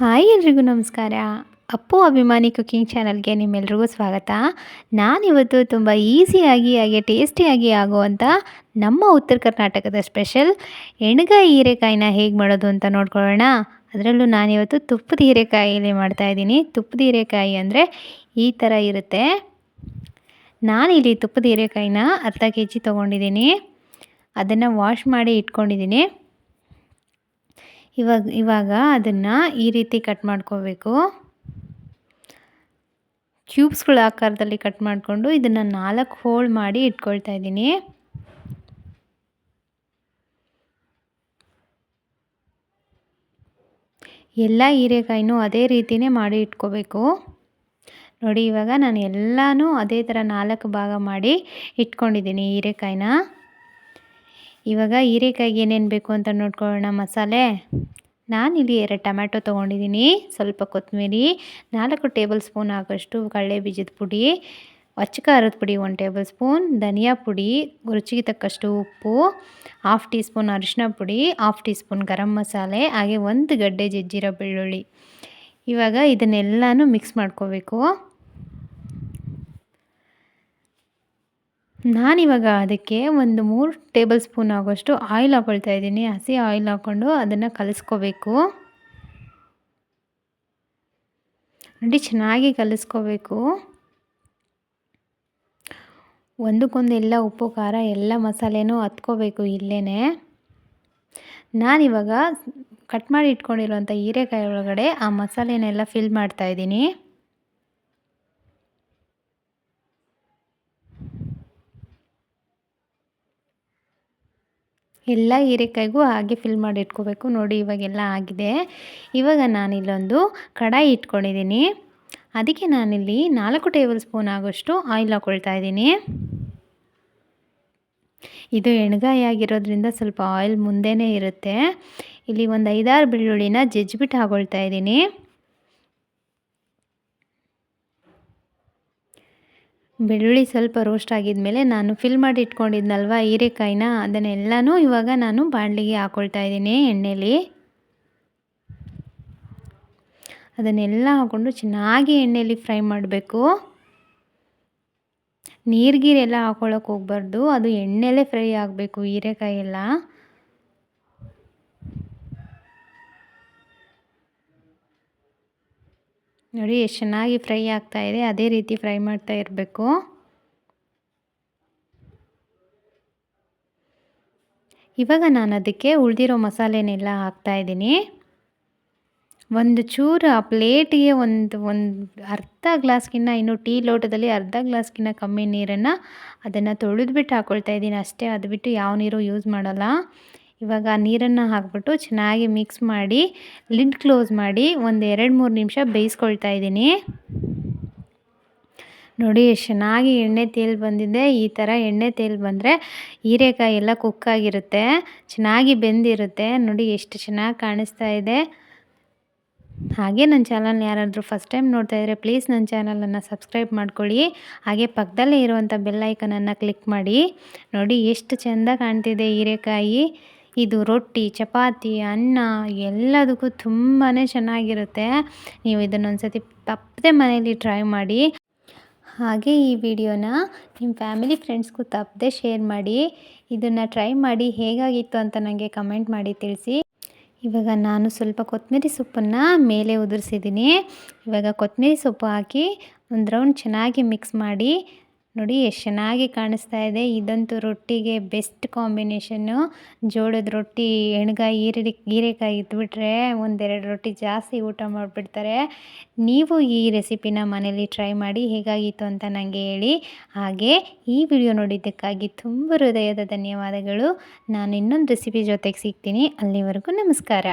Hi ಎಲ್ರಿಗೂ ನಮಸ್ಕಾರ. ಅಪ್ಪು ಅಭಿಮಾನಿ ಕುಕ್ಕಿಂಗ್ ಚಾನಲ್ಗೆ ನಿಮ್ಮೆಲ್ರಿಗೂ ಸ್ವಾಗತ. ನಾನಿವತ್ತು ತುಂಬ ಈಸಿಯಾಗಿ ಹಾಗೆ ಟೇಸ್ಟಿಯಾಗಿ ಆಗುವಂಥ ನಮ್ಮ ಉತ್ತರ ಕರ್ನಾಟಕದ ಸ್ಪೆಷಲ್ ಎಣ್ಗಾಯಿ ಹೀರೆಕಾಯಿನ ಹೇಗೆ ಮಾಡೋದು ಅಂತ ನೋಡ್ಕೊಳ್ಳೋಣ. ಅದರಲ್ಲೂ ನಾನಿವತ್ತು ತುಪ್ಪದ ಹೀರೆಕಾಯಿಯಲ್ಲಿ ಮಾಡ್ತಾಯಿದ್ದೀನಿ ತುಪ್ಪದ ಹೀರೆಕಾಯಿ ಅಂದರೆ ಈ ಥರ ಇರುತ್ತೆ. ನಾನಿಲ್ಲಿ ತುಪ್ಪದ ಹೀರೆಕಾಯಿನ ಅರ್ಧ ಕೆ ಜಿ ತೊಗೊಂಡಿದ್ದೀನಿ. ಅದನ್ನು ವಾಶ್ ಮಾಡಿ ಇಟ್ಕೊಂಡಿದ್ದೀನಿ. ಇವಾಗ ಇವಾಗ ಅದನ್ನು ಈ ರೀತಿ ಕಟ್ ಮಾಡ್ಕೋಬೇಕು. ಕ್ಯೂಬ್ಸ್ಗಳ ಆಕಾರದಲ್ಲಿ ಕಟ್ ಮಾಡಿಕೊಂಡು ಇದನ್ನು ನಾಲ್ಕು ಹೋಲ್ ಮಾಡಿ ಇಟ್ಕೊಳ್ತಾ ಇದ್ದೀನಿ. ಎಲ್ಲ ಹೀರೆಕಾಯಿನೂ ಅದೇ ರೀತಿಯೇ ಮಾಡಿ ಇಟ್ಕೋಬೇಕು. ನೋಡಿ ಇವಾಗ ನಾನು ಎಲ್ಲನೂ ಅದೇ ಥರ ನಾಲ್ಕು ಭಾಗ ಮಾಡಿ ಇಟ್ಕೊಂಡಿದ್ದೀನಿ ಹೀರೆಕಾಯಿನ. ಇವಾಗ ಹೀರೆಕಾಯಿಗೆ ಏನೇನು ಬೇಕು ಅಂತ ನೋಡ್ಕೊಳ್ಳೋಣ ಮಸಾಲೆ. ನಾನಿಲ್ಲಿ ಎರಡು ಟೊಮ್ಯಾಟೊ ತೊಗೊಂಡಿದ್ದೀನಿ. ಸ್ವಲ್ಪ ಕೊತ್ತಂಬರಿ, ನಾಲ್ಕು ಟೇಬಲ್ ಸ್ಪೂನ್ ಆಗೋಷ್ಟು ಕಡಲೆ ಬೀಜದ ಪುಡಿ, ಅಚ್ಚ ಖಾರದ ಪುಡಿ ಒಂದು ಟೇಬಲ್ ಸ್ಪೂನ್, ಧನಿಯಾ ಪುಡಿ, ರುಚಿಗೆ ತಕ್ಕಷ್ಟು ಉಪ್ಪು, ಹಾಫ್ ಟೀ ಸ್ಪೂನ್ ಅರಿಶಿನ ಪುಡಿ, half tea spoon garam masala, ಹಾಗೆ ಒಂದು ಗಡ್ಡೆ ಜಜ್ಜಿರೋ ಬೆಳ್ಳುಳ್ಳಿ. ಇವಾಗ ಇದನ್ನೆಲ್ಲನೂ ಮಿಕ್ಸ್ ಮಾಡ್ಕೋಬೇಕು. ನಾನಿವಾಗ ಅದಕ್ಕೆ ಒಂದು ಮೂರು ಟೇಬಲ್ ಸ್ಪೂನ್ ಆಗೋಷ್ಟು ಆಯಿಲ್ ಹಾಕೊಳ್ತಾ ಇದ್ದೀನಿ. ಹಸಿ ಆಯಿಲ್ ಹಾಕ್ಕೊಂಡು ಅದನ್ನು ಕಲಿಸ್ಕೋಬೇಕು. ನೋಡಿ, ಚೆನ್ನಾಗಿ ಕಲಿಸ್ಕೋಬೇಕು. ಒಂದಕ್ಕೊಂದು ಎಲ್ಲ ಉಪ್ಪು, ಖಾರ, ಎಲ್ಲ ಮಸಾಲೆನೂ ಹತ್ಕೋಬೇಕು ಇಲ್ಲೇ ನಾನಿವಾಗ ಕಟ್ ಮಾಡಿ ಇಟ್ಕೊಂಡಿರುವಂಥ ಹೀರೆಕಾಯಿ ಒಳಗಡೆ ಆ ಮಸಾಲೆನೆಲ್ಲ ಫಿಲ್ ಮಾಡ್ತಾಯಿದ್ದೀನಿ ಎಲ್ಲ ಹೀರೆಕಾಯಿಗೂ ಹಾಗೆ ಫಿಲ್ ಮಾಡಿ ಇಟ್ಕೋಬೇಕು. ನೋಡಿ ಇವಾಗೆಲ್ಲ ಆಗಿದೆ. ಇವಾಗ ನಾನಿಲ್ಲೊಂದು ಕಡಾಯಿ ಇಟ್ಕೊಂಡಿದ್ದೀನಿ. ಅದಕ್ಕೆ ನಾನಿಲ್ಲಿ ನಾಲ್ಕು ಟೇಬಲ್ ಸ್ಪೂನ್ ಆಗೋಷ್ಟು ಆಯಿಲ್ ಹಾಕ್ಕೊಳ್ತಾ ಇದ್ದೀನಿ. ಇದು ಎಣ್ಗಾಯಿ ಆಗಿರೋದ್ರಿಂದ ಸ್ವಲ್ಪ ಆಯಿಲ್ ಮುಂದೆನೇ ಇರುತ್ತೆ. ಇಲ್ಲಿ ಒಂದು ಐದಾರು ಬೆಳ್ಳುಳ್ಳಿನ ಜಜ್ಜಿಬಿಟ್ಟು ಹಾಕೊಳ್ತಾ ಇದ್ದೀನಿ. ಬೆಳ್ಳುಳ್ಳಿ ಸ್ವಲ್ಪ ರೋಸ್ಟ್ ಆಗಿದ್ಮೇಲೆ ನಾನು ಫಿಲ್ ಮಾಡಿ ಇಟ್ಕೊಂಡಿದ್ನಲ್ವ ಹೀರೆಕಾಯಿನ, ಅದನ್ನೆಲ್ಲನೂ ಇವಾಗ ನಾನು ಬಾಣಲಿಗೆ ಹಾಕ್ಕೊಳ್ತಾ ಇದ್ದೀನಿ ಎಣ್ಣೆಲಿ. ಅದನ್ನೆಲ್ಲ ಹಾಕ್ಕೊಂಡು ಚೆನ್ನಾಗಿ ಎಣ್ಣೆಯಲ್ಲಿ ಫ್ರೈ ಮಾಡಬೇಕು. ನೀರ್ಗೀರೆಲ್ಲ ಹಾಕ್ಕೊಳ್ಳೋಕೆ ಹೋಗ್ಬಾರ್ದು, ಅದು ಎಣ್ಣೆಲೇ ಫ್ರೈ ಆಗಬೇಕು ಹೀರೆಕಾಯಿ ಎಲ್ಲ ನೋಡಿ, ಎಷ್ಟು ಚೆನ್ನಾಗಿ ಫ್ರೈ ಆಗ್ತಾ ಇದೆ. ಅದೇ ರೀತಿ ಫ್ರೈ ಮಾಡ್ತಾ ಇರಬೇಕು. ಇವಾಗ ನಾನು ಅದಕ್ಕೆ ಉಳಿದಿರೋ ಮಸಾಲೆನೆಲ್ಲ ಹಾಕ್ತಾಯಿದ್ದೀನಿ ಒಂದು ಚೂರು ಆ ಪ್ಲೇಟಿಗೆ ಒಂದು ಒಂದು ಅರ್ಧ ಗ್ಲಾಸ್ಗಿನ್ನ, ಇನ್ನು ಟೀ ಲೋಟದಲ್ಲಿ ಅರ್ಧ ಗ್ಲಾಸ್ಗಿನ್ನ ಕಮ್ಮಿ ನೀರನ್ನು ಅದನ್ನು ತೊಳೆದ್ಬಿಟ್ಟು ಹಾಕ್ಕೊಳ್ತಾ ಇದ್ದೀನಿ. ಅಷ್ಟೇ ಅದು ಬಿಟ್ಟು ಯಾವ ನೀರು ಯೂಸ್ ಮಾಡೋಲ್ಲ. ಇವಾಗ ನೀರನ್ನು ಹಾಕ್ಬಿಟ್ಟು ಚೆನ್ನಾಗಿ ಮಿಕ್ಸ್ ಮಾಡಿ ಲಿಡ್ ಕ್ಲೋಸ್ ಮಾಡಿ ಒಂದು ಎರಡು ಮೂರು ನಿಮಿಷ ಬೇಯಿಸ್ಕೊಳ್ತಾ ಇದ್ದೀನಿ. ನೋಡಿ ಎಷ್ಟು ಚೆನ್ನಾಗಿ ಎಣ್ಣೆ ತೇಲ್ ಬಂದಿದೆ. ಈ ಥರ ಎಣ್ಣೆ ತೇಲ್ ಬಂದರೆ ಹೀರೆಕಾಯಿ ಎಲ್ಲ ಕುಕ್ಕಾಗಿರುತ್ತೆ ಚೆನ್ನಾಗಿ ಬೆಂದಿರುತ್ತೆ. ನೋಡಿ ಎಷ್ಟು ಚೆನ್ನಾಗಿ ಕಾಣಿಸ್ತಾ ಇದೆ. ಹಾಗೆ ನನ್ನ ಚಾನಲ್ ಯಾರಾದರೂ ಫಸ್ಟ್ ಟೈಮ್ ನೋಡ್ತಾ ಇದ್ರೆ ಪ್ಲೀಸ್ ನನ್ನ ಚಾನಲನ್ನು ಸಬ್ಸ್ಕ್ರೈಬ್ ಮಾಡ್ಕೊಳ್ಳಿ. ಹಾಗೆ ಪಕ್ಕದಲ್ಲೇ ಇರುವಂಥ ಬೆಲ್ಲೈಕನನ್ನು ಕ್ಲಿಕ್ ಮಾಡಿ. ನೋಡಿ ಎಷ್ಟು ಚೆಂದ ಕಾಣ್ತಿದೆ ಹೀರೆಕಾಯಿ. ಇದು ರೊಟ್ಟಿ, ಚಪಾತಿ, ಅನ್ನ ಎಲ್ಲದಕ್ಕೂ ತುಂಬಾ ಚೆನ್ನಾಗಿರುತ್ತೆ. ನೀವು ಇದನ್ನೊಂದು ಸತಿ ತಪ್ಪದೆ ಮನೇಲಿ ಟ್ರೈ ಮಾಡಿ. ಹಾಗೆ ಈ ವಿಡಿಯೋನ ನಿಮ್ಮ ಫ್ಯಾಮಿಲಿ ಫ್ರೆಂಡ್ಸ್ಗೂ ತಪ್ಪದೆ ಶೇರ್ ಮಾಡಿ. ಇದನ್ನು ಟ್ರೈ ಮಾಡಿ ಹೇಗಾಗಿತ್ತು ಅಂತ ನನಗೆ ಕಮೆಂಟ್ ಮಾಡಿ ತಿಳಿಸಿ. ಇವಾಗ ನಾನು ಸ್ವಲ್ಪ ಕೊತ್ತಂಬರಿ ಸೊಪ್ಪನ್ನು ಮೇಲೆ ಉದುರಿಸಿದ್ದೀನಿ. ಇವಾಗ ಕೊತ್ತಂಬರಿ ಸೊಪ್ಪು ಹಾಕಿ ಒಂದು ರೌಂಡ್ ಚೆನ್ನಾಗಿ ಮಿಕ್ಸ್ ಮಾಡಿ. ನೋಡಿ ಎಷ್ಟು ಚೆನ್ನಾಗಿ ಕಾಣಿಸ್ತಾ ಇದೆ. ಇದಂತೂ ರೊಟ್ಟಿಗೆ ಬೆಸ್ಟ್ ಕಾಂಬಿನೇಷನ್ನು ಜೋಳದ ರೊಟ್ಟಿ ಎಣ್ಗಾಯಿ ಈರಡಿ ಹೀರೆಕಾಯಿ ಇದ್ಬಿಟ್ರೆ ಒಂದೆರಡು ರೊಟ್ಟಿ ಜಾಸ್ತಿ ಊಟ ಮಾಡಿಬಿಡ್ತಾರೆ. ನೀವು ಈ ರೆಸಿಪಿನ ಮನೇಲಿ ಟ್ರೈ ಮಾಡಿ ಹೇಗಾಗಿತ್ತು ಅಂತ ನನಗೆ ಹೇಳಿ. ಹಾಗೆ ಈ ವಿಡಿಯೋ ನೋಡಿದ್ದಕ್ಕಾಗಿ ತುಂಬ ಹೃದಯದ ಧನ್ಯವಾದಗಳು. ನಾನು ಇನ್ನೊಂದು ರೆಸಿಪಿ ಜೊತೆಗೆ ಸಿಗ್ತೀನಿ. ಅಲ್ಲಿವರೆಗೂ ನಮಸ್ಕಾರ.